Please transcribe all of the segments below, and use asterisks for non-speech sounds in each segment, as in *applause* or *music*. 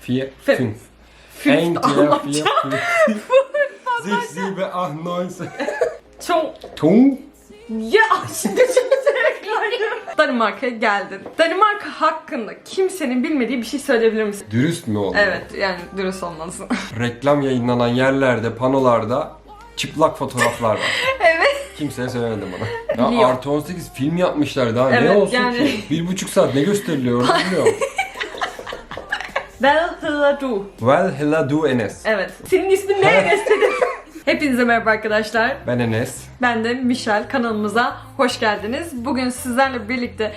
vier, Fünf. fünf. Ein, Almanca. vier, fünf. Sechs, sieben, acht, neun. *laughs* Çok Tung. Ya *laughs* şimdi reklam. Danimarka'ya geldin. Danimarka hakkında kimsenin bilmediği bir şey söyleyebilir misin? Dürüst mü oldu? Evet yani dürüst olmalısın. *laughs* Reklam yayınlanan yerlerde, panolarda çıplak fotoğraflar var. evet. Kimseye söylemedim bana. Ya Biliyorum. artı 18 film yapmışlar daha ne Evet, olsun yani- ki? Bir buçuk saat ne gösteriliyor orada bilmiyorum. Hello do Enes. Evet. Senin ismin ne *laughs* Enes dedim. Hepinize merhaba arkadaşlar. Ben Enes. Ben de Michel kanalımıza hoş geldiniz. Bugün sizlerle birlikte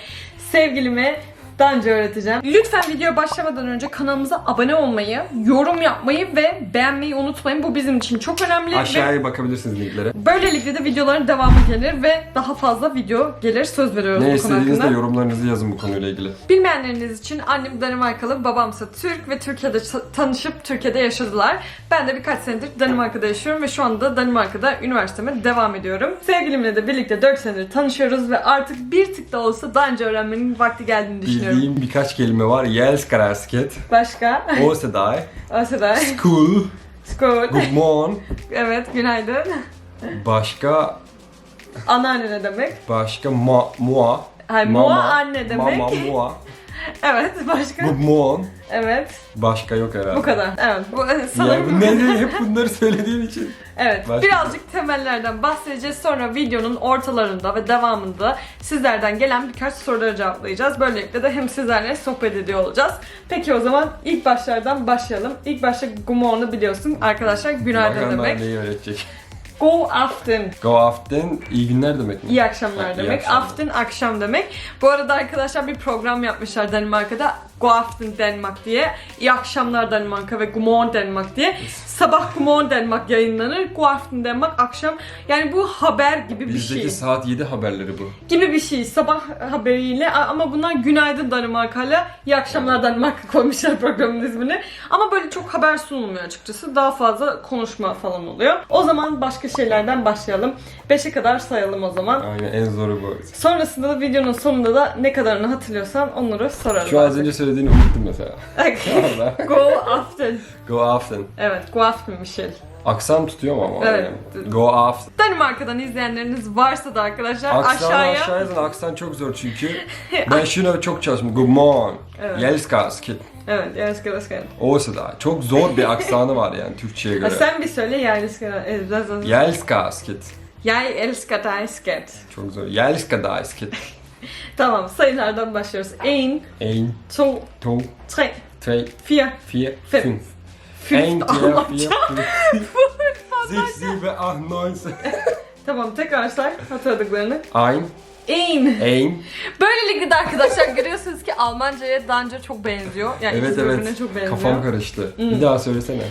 Danca öğreteceğim. Lütfen videoya başlamadan önce kanalımıza abone olmayı, yorum yapmayı ve beğenmeyi unutmayın. Bu bizim için çok önemli. ve Aşağıya bakabilirsiniz linklere. Böylelikle de videoların devamı gelir ve daha fazla video gelir. Söz veriyoruz Ne bu konu istediğinizde hakkında. yorumlarınızı yazın bu konuyla ilgili. Bilmeyenleriniz için annem Danimarkalı, babamsa Türk ve Türkiye'de tanışıp Türkiye'de yaşadılar. Ben de birkaç senedir Danimarka'da yaşıyorum ve şu anda Danimarka'da üniversiteme devam ediyorum. Sevgilimle de birlikte 4 senedir tanışıyoruz ve artık bir tık da olsa Danca öğrenmenin vakti geldiğini düşünüyorum. Bildiğim birkaç kelime var. Jälskarasket, Başka? Åsedag, Asada. Cool, Skål. Good morning. Evet, günaydın. Başka, Anneanne ne demek? başka ma, mua. Hayır, mua anne demek. Mama, mua. *laughs* Evet, başka? Good morning. Evet, Başka yok herhalde. bu kadar. Evet, bu Ya sanırım bu ne hep bunları söylediğin için. Evet, Başka- birazcık temellerden bahsedeceğiz. Sonra videonun ortalarında ve devamında sizlerden gelen birkaç soruları cevaplayacağız. Böylelikle de hem sizlerle sohbet ediyor olacağız. Peki o zaman ilk başlardan başlayalım. İlk başta gumornu biliyorsun arkadaşlar günaydın Bakalım demek. neyi öğretecek. Go aften. Go aften, iyi günler demek mi? İyi akşamlar Ha, iyi demek. akşamlar. Aften akşam demek. Bu arada arkadaşlar bir program yapmışlar Danimarka'da. Go aften Denmark diye. İyi akşamlar Danimarka ve Godmorgen Denmark diye. Sabah Godmorgen Denmark yayınlanır. Go aften Denmark akşam. Yani bu haber gibi bir Bizdeki şey. saat 7 haberleri bu. Gibi bir şey. Sabah haberiyle ama bunlar günaydın Danimarka'yla iyi akşamlar Danimarka koymuşlar programın ismini. Ama böyle çok haber sunulmuyor açıkçası. Daha fazla konuşma falan oluyor. O zaman başka şeylerden başlayalım. 5'e kadar sayalım o zaman. Aynen en zoru bu. Sonrasında da videonun sonunda da ne kadarını hatırlıyorsan onları sorarım. Şu az önce söylediğini unuttum mesela. *laughs* Go after. Go aften. Evet, go after Michel. Aksan tutuyor mu ama? Evet. Yani. Go aften. Danimarka'dan izleyenleriniz varsa da arkadaşlar Aksanı aşağıya... aşağı yazın. Aksan çok zor çünkü. *laughs* ben şuna çok çalıştım. Good morning. Evet. Jälskarasket. Evet, evet, evet. Åsedag. Çok zor bir aksanı var yani Türkçe'ye Ha, göre. sen bir söyle yani. e, elsker dig skat. Çok zor. Jälskadasket. *laughs* Tamam sayılardan başlıyoruz. 1, En, 2, to, 3, tre, 4, vier, Fünf. fünf. Fünf. Vier, Almanca. vier. Sechs, sieben, acht, neun, zehn. Tamam tekrar say hatırladıklarını. Ein, 1. ein. Böylelikle de arkadaşlar görüyorsunuz ki Almanca'ya Danca çok benziyor. Yani Evet ikisi birbirine evet. çok benziyor. Kafam karıştı. Bir daha söylesene.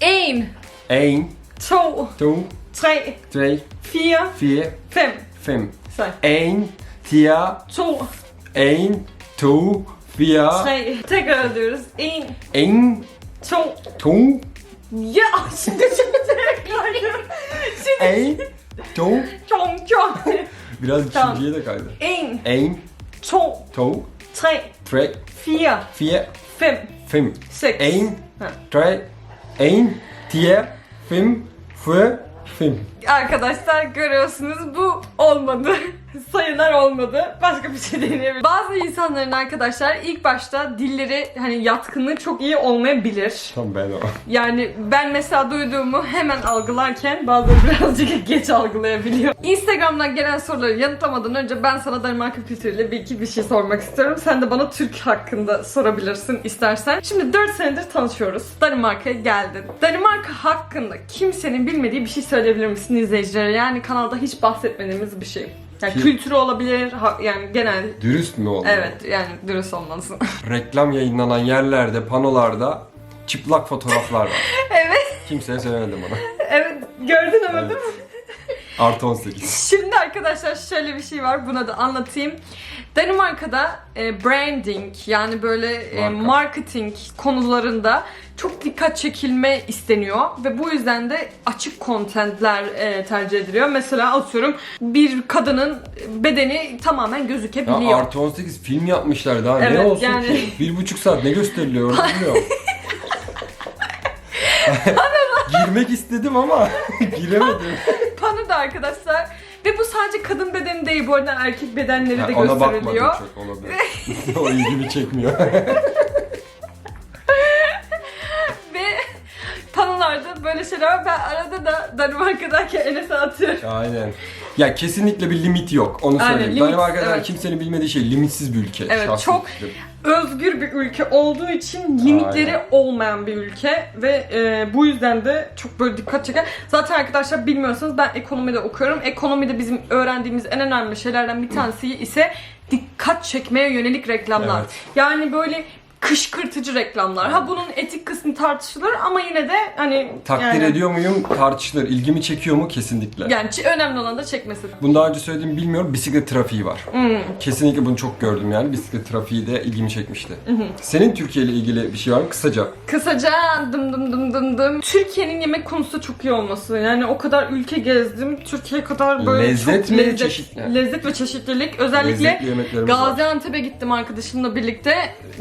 1, Ein, 2, to, 3, tre, 4, vier, 5. fünf. Say. Ein, vier, 2, ein, to, vier, 3. Tekrar ediyoruz. 1, 2, ein, to, Ya şimdi şimdi tekrar ediyorum. Şimdi ein, to. çok çok. Biraz Tamam. ikinciye de kaydı. 1, Ein, 2, to, 3, tre, 4, vier, 5, fünf. 6. Ein, Ha. drei, ein, vier, fünf, vier, fünf. Arkadaşlar görüyorsunuz bu olmadı. *laughs* Sayılar olmadı. Başka bir şey deneyebiliriz. Bazı insanların arkadaşlar ilk başta dilleri hani yatkınlığı çok iyi olmayabilir. Tam ben o. Yani ben mesela duyduğumu hemen algılarken bazıları *laughs* birazcık geç algılayabiliyor. Instagram'dan gelen soruları yanıtlamadan önce ben sana Danimarka kültürüyle bir iki bir şey sormak istiyorum. Sen de bana Türk hakkında sorabilirsin istersen. Şimdi 4 senedir tanışıyoruz. Danimarka'ya geldin. Danimarka hakkında kimsenin bilmediği bir şey söyleyebilir misin izleyicilere? Yani kanalda hiç bahsetmediğimiz bir şey. Yani kültürü olabilir, ha- yani genel Dürüst mü oldu? Evet yani dürüst olmalısın. *laughs* Reklam yayınlanan yerlerde, panolarda çıplak fotoğraflar var. *laughs* evet. Kimseye söylemedim bana. Evet gördün ama değil mi? Artı 18. *laughs* Şimdi arkadaşlar şöyle bir şey var buna da anlatayım. Danimarka'da e, branding yani böyle e, Marka. marketing konularında çok dikkat çekilme isteniyor ve bu yüzden de açık kontentler e, tercih ediliyor. Mesela atıyorum bir kadının bedeni tamamen Ya gözükebiliyor. artı 18 film yapmışlar daha ne Evet, olsun yani- ki? Bir buçuk saat ne gösteriliyor orada bilmiyorum. *laughs* *laughs* Girmek istedim ama giremedim. Pano da arkadaşlar ve bu sadece kadın bedeni değil bu arada erkek bedenleri de ona bakmadım gösteriliyor. çok olabilir. *laughs* o ilgimi çekmiyor. *laughs* Ve panolarda böyle şeyler var. Ben arada da Danimarka'dayken Enes'e atıyorum. Aynen. Ya kesinlikle bir limit yok. Onu Aynen, söyleyeyim. limit, Danimarka'da evet. kimsenin bilmediği şey limitsiz bir ülke. Evet, Şahsi çok- fikrim. Özgür bir ülke olduğu için limitleri Aynen. olmayan bir ülke ve e, bu yüzden de çok böyle dikkat çeker. Zaten arkadaşlar bilmiyorsanız ben ekonomide okuyorum. Ekonomide bizim öğrendiğimiz en önemli şeylerden bir tanesi ise dikkat çekmeye yönelik reklamlar. Evet. Yani böyle kışkırtıcı reklamlar. Ha bunun etik kısmı tartışılır ama yine de hani Takdir yani, ediyor muyum? Tartışılır. İlgimi çekiyor mu? Kesinlikle. Yani ç- önemli olan da çekmesi. Bunu daha önce söylediğimi bilmiyorum. Bisiklet trafiği var. Hmm. Kesinlikle bunu çok gördüm yani. Bisiklet trafiği de ilgimi çekmişti. Senin Türkiye ile ilgili bir şey var mı? Kısaca. Kısaca dım dım dım dım dım. Türkiye'nin yemek konusu çok iyi olması. Yani o kadar ülke gezdim. Türkiye kadar böyle Lezzet çok mi, lezzet, çeşit lezzet ve çeşitlilik. Özellikle. Gaziantep'e gittim arkadaşımla birlikte.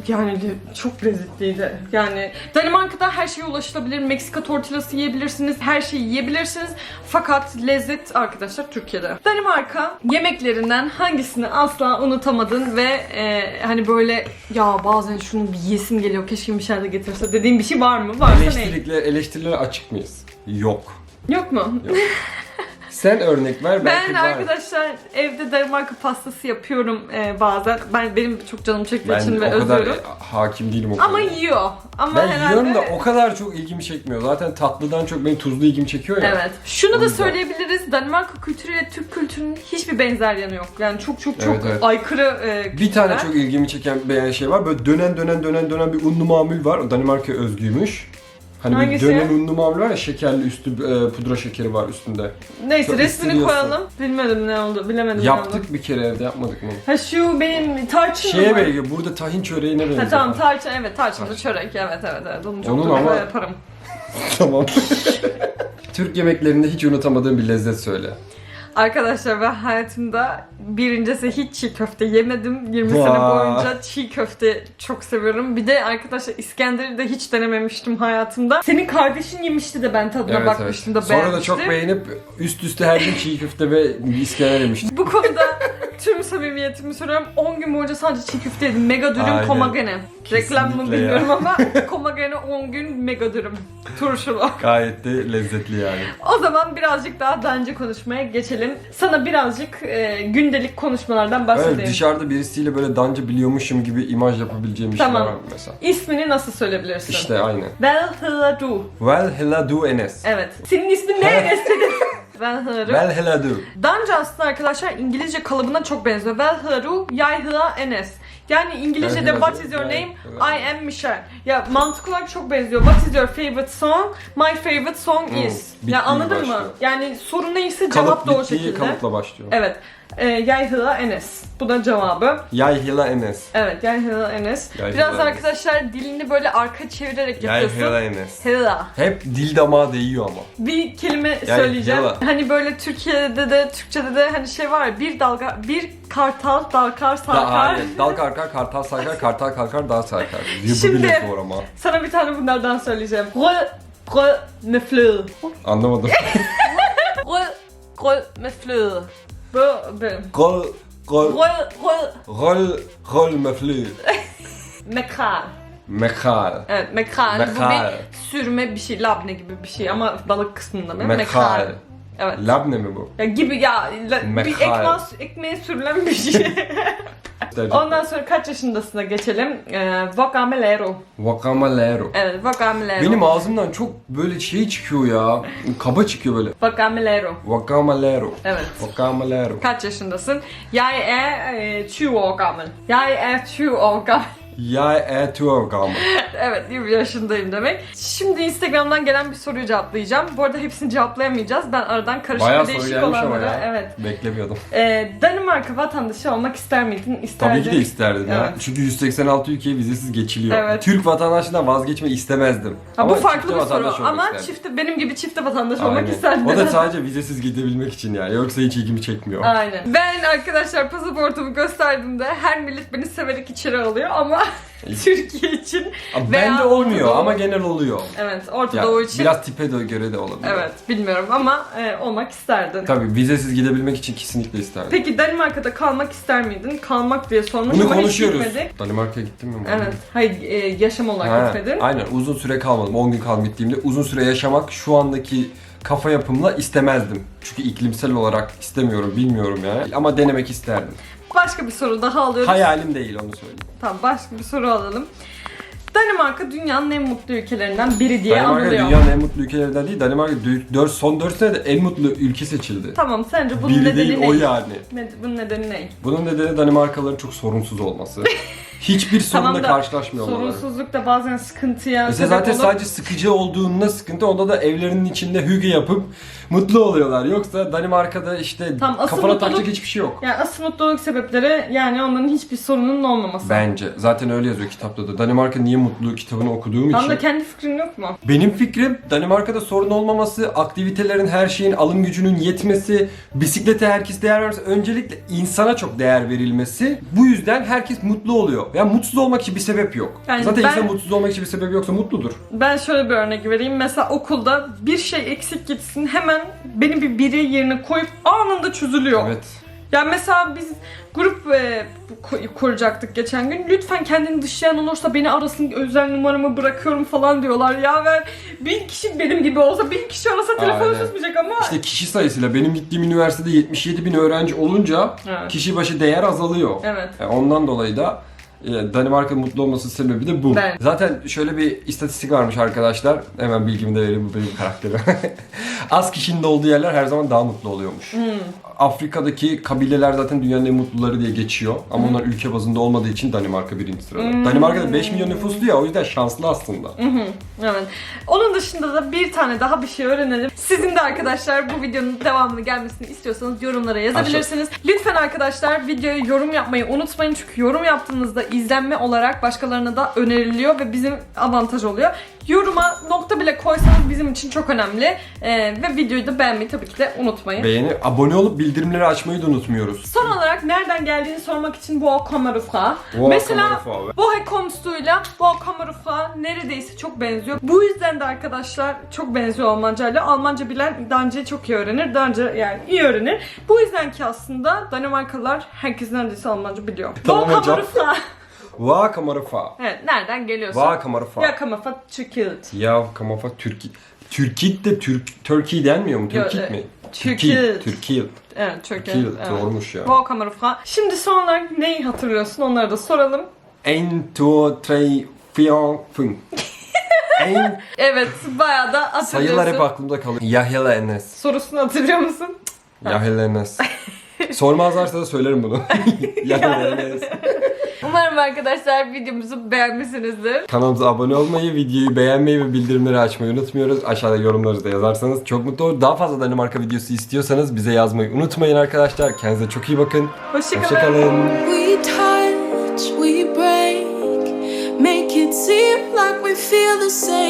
Yani çok lezzetliydi. Yani Danimarka'da her şeye ulaşılabilir. Meksika tortillası yiyebilirsiniz. Her şeyi yiyebilirsiniz. Fakat lezzet arkadaşlar Türkiye'de. Danimarka yemeklerinden hangisini asla unutamadın ve e, hani böyle ya bazen şunu bir yesim geliyor keşke bir şey de getirse dediğin bir şey var mı? Varsa ne? Eleştirilikle, eleştirilere açık mıyız? Yok. Yok mu? *laughs* Sen örnek ver belki Ben var. arkadaşlar evde Danimarka pastası yapıyorum e, bazen. Ben benim çok canım çektiği için Ben ve o kadar özlüyorum. hakim değilim o Ama konuda. yiyor. Ama Ben herhalde... yiyorum da o kadar çok ilgimi çekmiyor. Zaten tatlıdan çok benim tuzlu ilgimi çekiyor ya. Evet. Şunu O da yüzden. söyleyebiliriz. Danimarka kültürüyle Türk kültürünün hiçbir benzer yanı yok. Yani çok çok çok Evet, evet. aykırı e, Bir tane kültürler. çok ilgimi çeken bir şey var. Böyle dönen dönen dönen dönen bir unlu mamul var. O Danimarka özgüymüş. Hani Hangisi dönen ya? unlu mamul var ya şekerli üstü e, pudra şekeri var üstünde. Neyse Çok resmini istiriyorsun. koyalım. Bilmedim ne oldu. Bilemedim ne oldu. Yaptık bir kere evde yapmadık mı? Ha şu benim tarçın Şeye mı? benziyor. Burada tahin çöreğine benziyor. Ha tamam tarçın evet tarçınlı Tarçın. çörek evet evet evet onu çok Onun da ama- yaparım. *laughs* tamam. *laughs* Türk yemeklerinde hiç unutamadığım bir lezzet söyle. Arkadaşlar ben hayatımda birincisi hiç çiğ köfte yemedim. 20 sene Vay. boyunca çiğ köfte çok seviyorum. Bir de arkadaşlar İskender'i de hiç denememiştim hayatımda. Senin kardeşin yemişti de ben tadına bakmıştım da Sonra da beğenmiştim. çok beğenip üst üste her gün çiğ köfte ve iskender yemiştim. Bu konuda tüm samimiyetimi söylüyorum. 10 gün boyunca sadece çiğ köfte yedim. Mega dürüm Aynen. komagene. Reklam mı Kesinlikle bilmiyorum ya. ama *laughs* komagene 10 gün mega dürüm. Turşulu. Gayet de lezzetli yani. O zaman birazcık daha bence konuşmaya geçelim. Sana birazcık e, gündelik konuşmalardan bahsedeyim. Evet, dışarıda birisiyle böyle danca biliyormuşum gibi imaj yapabileceğim bir Tamam. şeyler var mesela. İsmini nasıl söyleyebilirsin? İşte aynı. Velhıladu. Well hella do Enes. Evet. Senin ismin ne Enes senin? *laughs* Do. Danca aslında arkadaşlar İngilizce kalıbına çok benziyor. Velhıladu, yayhıla Enes. Yani İngilizce'de what is your name? I am Michelle. Ya mantık olarak çok benziyor. What is your favorite song? My favorite song Hmm, is. bittiği Ya anladın mı? başlıyor. Yani soru neyse Kalıp cevap da o şekilde. kalıpla başlıyor. Evet. E, yayhıla Enes. Bu da cevabı. Yay hella Enes. Evet yayhıla Enes. Yayhıla Biraz Enes. arkadaşlar dilini böyle arka çevirerek yapıyorsun. hella Enes. Hela. Hep dil damağı değiyor ama. Bir kelime söyleyeceğim. hela. Hani böyle Türkiye'de de Türkçe'de de hani şey var bir dalga bir kartal dalkar Da, sarkar. aynen. Dal kalkar, kartal sarkar, kartal kalkar, dal sarkar. Şimdi- zor ama. Sana bir tane bunlardan söyleyeceğim. Re re me fleur. Anlamadım. Re re me Bu benim. Gol, gol, re rol, rol me flü. *laughs* mekal. Mekal. Evet mekal. Bu Mekal. bir sürme bir şey. Labne gibi bir şey ama balık kısmında mı? Mekal. Evet. Labne mi bu? Ya gibi ya la- bir Mekal. ekmeğe, ekmeğe sürülen bir şey. *laughs* Ondan sonra kaç yaşındasına geçelim. Ee, Vocamelero. Vakamalero. Evet, Vocamelero. Benim ağzımdan çok böyle şey çıkıyor ya. Kaba çıkıyor böyle. Vocamelero. Vakamalero. Evet. Vakamalero. Kaç yaşındasın? Jeg er øh, 20 år gammel. Jeg er 20 år gammel. 20 år gammel. evet 20 yaşındayım demek. Şimdi Instagram'dan gelen bir soruyu cevaplayacağım. Bu arada hepsini cevaplayamayacağız. Ben aradan karışık Bayağı soru değişik gelmiş ama olanları. ya. Evet. Beklemiyordum. Ee, Danimarka vatandaşı olmak ister miydin? İsterdin. Tabii ki de isterdim ya. Evet. Çünkü 186 ülkeye vizesiz geçiliyor. Evet. Türk vatandaşlığından vazgeçmeyi istemezdim. Ha, bu Ama farklı çifte bir soru vatandaş olmak ama isterdim. çifte benim gibi çifte vatandaş olmak Aynen. isterdim. O da *laughs* sadece vizesiz gidebilmek için yani. Yoksa hiç ilgimi çekmiyor. Aynen. Ben arkadaşlar pasaportumu gösterdiğimde her millet beni severek içeri alıyor ama *laughs* Türkiye için Ama veya Bende olmuyor Orta Doğu- ama genel oluyor. evet Orta Ya, Doğu için Biraz tipe de göre de olabilir. evet bilmiyorum ama e, olmak isterdin. Tabii vizesiz gidebilmek için kesinlikle isterdim. Peki Danimarka'da kalmak ister miydin? Kalmak diye sormuş Bunu ama hiç konuşuyoruz. gitmedik. Danimarka'ya gittin mi? Evet. Hayır e, yaşam olarak Ha, gitmedin. Aynen uzun süre kalmadım. 10 gün kaldım gittiğimde. Uzun süre yaşamak şu andaki kafa yapımla istemezdim. Çünkü iklimsel olarak istemiyorum, bilmiyorum yani. Ama denemek isterdim. Başka bir soru daha alıyoruz. Hayalim değil onu söyleyeyim. Tamam başka bir soru alalım. Danimarka dünyanın en mutlu ülkelerinden biri diye Danimarka anılıyor. dünyanın en mutlu ülkelerinden değil. Danimarka dü- dört- son 4 senede en mutlu ülke seçildi. Tamam sence bunun Biri nedeni değil ne? o yani. Ne- bunun nedeni ne? Bunun nedeni Danimarkalıların çok sorunsuz olması. *laughs* Hiçbir sorunla Tamam da karşılaşmıyor olmaları. Sorunsuzluk da bazen sıkıntıya Mesela sebep zaten olup- sadece sıkıcı olduğunda sıkıntı onda da evlerinin içinde hüge yapıp mutlu oluyorlar. Yoksa Danimarka'da işte Tam asıl kafana mutluluk- takacak hiçbir şey yok. Yani asıl mutluluk sebepleri yani onların hiçbir sorunun olmaması. Bence. Zaten öyle yazıyor kitapta da. Danimarka niye mutlu kitabını okuduğum Tam için. da kendi fikrin yok mu? Benim fikrim Danimarka'da sorun olmaması, aktivitelerin her şeyin alım gücünün yetmesi, bisiklete herkes değer vermesi, öncelikle insana çok değer verilmesi. Bu yüzden herkes mutlu oluyor. Yani mutsuz olmak için bir sebep yok. Yani Zaten ben- insan mutsuz olmak için bir sebep yoksa mutludur. Ben şöyle bir örnek vereyim. Mesela okulda bir şey eksik gitsin hemen beni bir biri yerine koyup anında çözülüyor. Evet. Yani mesela biz grup e, ku- kuracaktık geçen gün. Lütfen kendini dışlayan olursa beni arasın özel numaramı bırakıyorum falan diyorlar. Ya ver bin kişi benim gibi olsa bin kişi arasa telefon Aynen. susmayacak ama İşte kişi sayısıyla benim gittiğim üniversitede 77 bin öğrenci olunca Evet. kişi başı değer azalıyor. Evet. Yani ondan dolayı da e, Danimarka'nın mutlu olması sebebi de bu. Ben- Zaten şöyle bir istatistik varmış arkadaşlar. Hemen bilgimi de vereyim bu benim karakterim. *laughs* Az kişinin olduğu yerler her zaman daha mutlu oluyormuş. Hmm. Afrika'daki kabileler zaten dünyanın en mutluları diye geçiyor. Ama onlar ülke bazında olmadığı için Danimarka birinci sırada. Hmm. Danimarka'da 5 milyon nüfuslu ya o yüzden şanslı aslında. Evet. Onun dışında da bir tane daha bir şey öğrenelim. Sizin de arkadaşlar bu videonun devamını gelmesini istiyorsanız yorumlara yazabilirsiniz. Lütfen arkadaşlar videoya yorum yapmayı unutmayın. Çünkü yorum yaptığınızda izlenme olarak başkalarına da öneriliyor ve bizim avantaj oluyor. Yoruma nokta bile koysanız bizim için çok önemli. Ee, ve videoyu da beğenmeyi tabii ki de unutmayın. Beğeni, abone olup bildirimleri açmayı da unutmuyoruz. Son olarak nereden geldiğini sormak için bu kamerufra. Woher Mesela fra? bu komstuyla bu kamerufra neredeyse çok benziyor. Bu yüzden de arkadaşlar çok benziyor Almancayla. Almanca bilen daha önce çok iyi öğrenir. Daha önce yani iyi öğrenir. Bu yüzden ki aslında Danimarkalılar herkes neredeyse Almanca biliyor. Tamam bu hocam. kamerufra. Va kamarafa. evet nereden geliyorsa. Va kamarafa. Ya kamerufra Türkiye'de. Ya kamafa Türkiye. Türkit de Türk Türkiye denmiyor mu? Yo, Türkit e, mi? Türkiye. Türkiye. Evet. Türkiye. Evet. Doğrumuş ya. Bu kamerufra. Şimdi son olarak neyi hatırlıyorsun onları da soralım. En, two, three, four, fünf. *laughs* En Evet bayağı da hatırlıyorsun. sayılar hep aklımda kalıyor. Yahya Enes. Sorusunu hatırlıyor musun? Yahya Enes. *laughs* Sormazlarsa da söylerim bunu. *laughs* Yahya Enes. Umarım arkadaşlar videomuzu beğenmişsinizdir. Kanalımıza abone olmayı, videoyu beğenmeyi ve bildirimleri açmayı unutmuyoruz. Aşağıda yorumlarınızı da yazarsanız çok mutlu olur. Daha fazla Danimarka videosu istiyorsanız bize yazmayı unutmayın arkadaşlar. Kendinize çok iyi bakın. Hoşçakalın. Hoşçakalın. We touch, we break, make it seem like we feel the same.